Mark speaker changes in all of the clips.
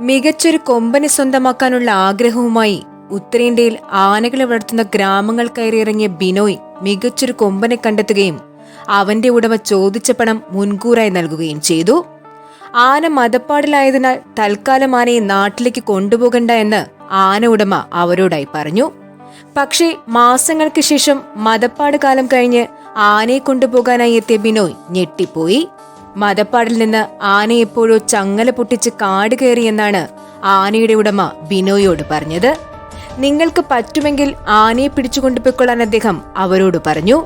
Speaker 1: മികച്ചൊരു കൊമ്പനെ സ്വന്തമാക്കാനുള്ള ആഗ്രഹവുമായി ഉത്തരേന്ത്യയിൽ ആനകളെ വളർത്തുന്ന ഗ്രാമങ്ങൾ കയറിയിറങ്ങിയ ബിനോയ് മികച്ചൊരു കൊമ്പനെ കണ്ടെത്തുകയും അവന്റെ ഉടമ ചോദിച്ച പണം മുൻകൂറായി നൽകുകയും ചെയ്തു. ആന മതപ്പാടിലായതിനാൽ തൽക്കാലം ആനയെ നാട്ടിലേക്ക് കൊണ്ടുപോകണ്ട എന്ന് ആന ഉടമ അവരോടായി പറഞ്ഞു. പക്ഷേ മാസങ്ങൾക്ക് ശേഷം മതപ്പാട് കാലം കഴിഞ്ഞ് ആനയെ കൊണ്ടുപോകാനായി എത്തിയ ബിനോയ് ഞെട്ടിപ്പോയി. മതപ്പാടിൽ നിന്ന് ആന എപ്പോഴോ ചങ്ങല പൊട്ടിച്ച് കാട് കയറിയെന്നാണ് ആനയുടെ ഉടമ ബിനോയോട് പറഞ്ഞത്. നിങ്ങൾക്ക് പറ്റുമെങ്കിൽ ആനയെ പിടിച്ചുകൊണ്ടുപോയിക്കൊള്ളാൻ അദ്ദേഹം അവരോട് പറഞ്ഞു.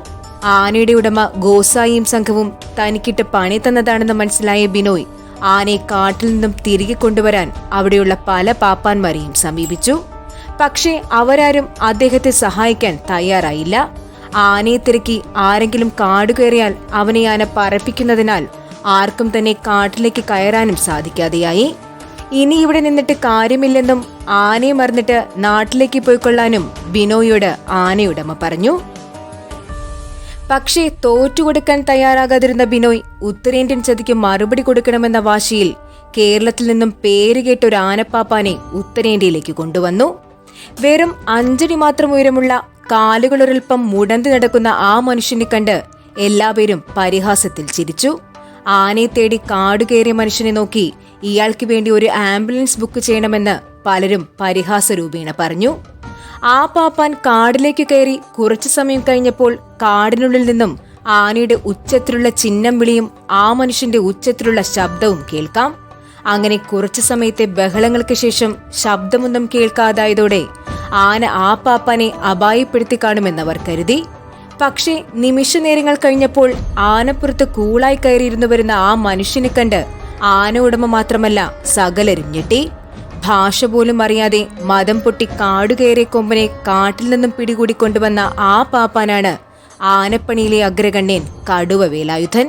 Speaker 1: ആനയുടെ ഉടമ ഗോസായിയും സംഘവും തനിക്കിട്ട് പണി തന്നതാണെന്ന് മനസ്സിലായ ബിനോയ് ആനയെ കാട്ടിൽ നിന്നും തിരികെ കൊണ്ടുവരാൻ അവിടെയുള്ള പല പാപ്പാന്മാരെയും സമീപിച്ചു. പക്ഷേ അവരാരും അദ്ദേഹത്തെ സഹായിക്കാൻ തയ്യാറായില്ല. ആനയെ തിരക്കി ആരെങ്കിലും കാട് കയറിയാൽ അവനെ ആന പറപ്പിക്കുന്നതിനാൽ ആർക്കും തന്നെ കാട്ടിലേക്ക് കയറാനും സാധിക്കാതെയായി. ഇനി ഇവിടെ നിന്നിട്ട് കാര്യമില്ലെന്നും ആനയെ മറന്നിട്ട് നാട്ടിലേക്ക് പോയിക്കൊള്ളാനും ബിനോയോട് ആനയുടമ പറഞ്ഞു. പക്ഷേ തോറ്റുകൊടുക്കാൻ തയ്യാറാകാതിരുന്ന ബിനോയ് ഉത്തരേന്ത്യൻ ചതിക്ക് മറുപടി കൊടുക്കണമെന്ന വാശിയിൽ കേരളത്തിൽ നിന്നും പേരുകേട്ട ഒരു ആനപ്പാപ്പാനെ ഉത്തരേന്ത്യയിലേക്ക് കൊണ്ടുവന്നു. വെറും അഞ്ചടി മാത്രം ഉയരമുള്ള കാലുകളൊരൽപ്പം മുടന്തി നടക്കുന്ന ആ മനുഷ്യനെ കണ്ട് എല്ലാവരും പരിഹാസത്തിൽ ചിരിച്ചു. ആനയെ തേടി കാടുകയറിയ മനുഷ്യനെ നോക്കി ഇയാൾക്ക് വേണ്ടി ഒരു ആംബുലൻസ് ബുക്ക് ചെയ്യണമെന്ന് പലരും പരിഹാസ രൂപേണ പറഞ്ഞു. ആ പാപ്പാൻ കാടിലേക്ക് കയറി കുറച്ചു സമയം കഴിഞ്ഞപ്പോൾ കാടിനുള്ളിൽ നിന്നും ആനയുടെ ഉച്ചത്തിലുള്ള ചിഹ്നം വിളിയും ആ മനുഷ്യന്റെ ഉച്ചത്തിലുള്ള ശബ്ദവും കേൾക്കാം. അങ്ങനെ കുറച്ചു സമയത്തെ ബഹളങ്ങൾക്ക് ശേഷം ശബ്ദമൊന്നും കേൾക്കാതായതോടെ ആന ആ പാപ്പാനെ അപായപ്പെടുത്തി കാണുമെന്നവർ കരുതി. പക്ഷേ നിമിഷ നേരങ്ങൾ കഴിഞ്ഞപ്പോൾ ആനപ്പുറത്ത് കൂളായി കയറിയിരുന്നു വരുന്ന ആ മനുഷ്യനെ കണ്ട് ആന ഉടമ മാത്രമല്ല സകലരും ഞെട്ടി. ഭാഷ പോലും അറിയാതെ മതം പൊട്ടി കാടുകയറിയ കൊമ്പനെ കാട്ടിൽ നിന്നും പിടികൂടി കൊണ്ടുവന്ന ആ പാപ്പാനാണ് ആനപ്പണിയിലെ അഗ്രഗണ്യൻ കടുവ വേലായുധൻ